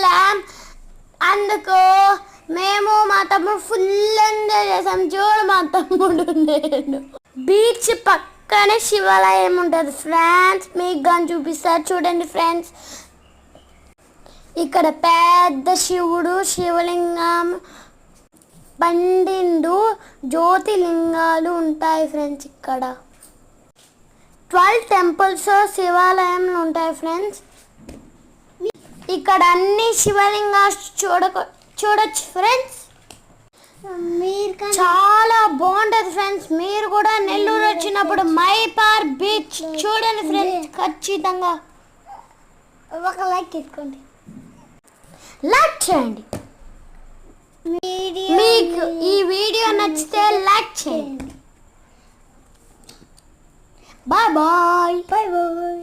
వెళ్ళాం అందుకు మేము మా తమ్ముడు ఫుల్ ఎంజాయ్ చేసాం చూడు మా తమ్ముడు నేను. బీచ్ పక్కనే శివాలయం ఉంటుంది ఫ్రెండ్స్ మీకు కానీ చూపిస్తారు. చూడండి ఫ్రెండ్స్ ఇక్కడ పెద్ద శివుడు శివలింగం పండిండు జ్యోతిలింగాలు ఉంటాయి ఫ్రెండ్స్ ఇక్కడ. ట్వెల్వ్ టెంపుల్స్ శివాలయంలో ఉంటాయి ఫ్రెండ్స్ ఇక్కడ అన్ని శివలింగాలు చూడక చూడొచ్చు ఫ్రెండ్స్ చాలా బాగుంటది ఫ్రెండ్స్ మీరు కూడా నెల్లూరు వచ్చినప్పుడు మైపార్ బీచ్ చూడండి ఫ్రెండ్స్ ఖచ్చితంగా. ఒక లైక్ తీసుకోండి. లైక్ చేయండి. మీకు ఈ వీడియో నచ్చితే లైక్ చేయండి. Bye bye. Bye bye.